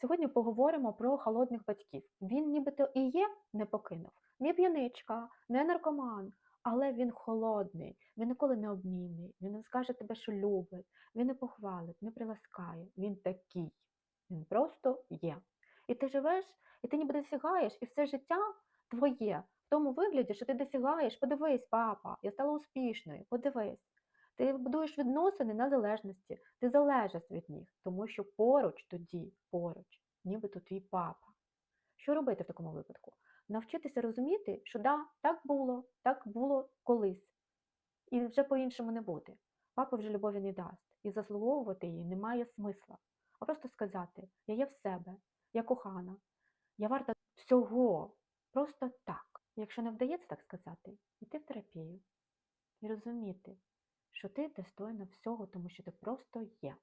Сьогодні поговоримо про холодних батьків. Він нібито і є не покинув, не п'яничка, не наркоман, але він холодний, він ніколи не обніме, він не скаже тебе, що любить, він не похвалить, не приласкає. Він такий. Він просто є. І ти живеш, і ти ніби досягаєш, і все життя твоє в тому вигляді, що ти досягаєш. Подивись, папа, я стала успішною, подивись. Ти будуєш відносини на залежності, ти залежиш від них, тому що поруч тоді, поруч, нібито твій папа. Що робити в такому випадку? Навчитися розуміти, що да, так було, так було колись, і вже по-іншому не буде. Папа вже любові не дасть, і заслуговувати її немає смисла. А просто сказати: я є в себе, я кохана, я варта всього, просто так. Якщо не вдається так сказати, йти в терапію і розуміти, що ти достойна всього, тому що ти просто є.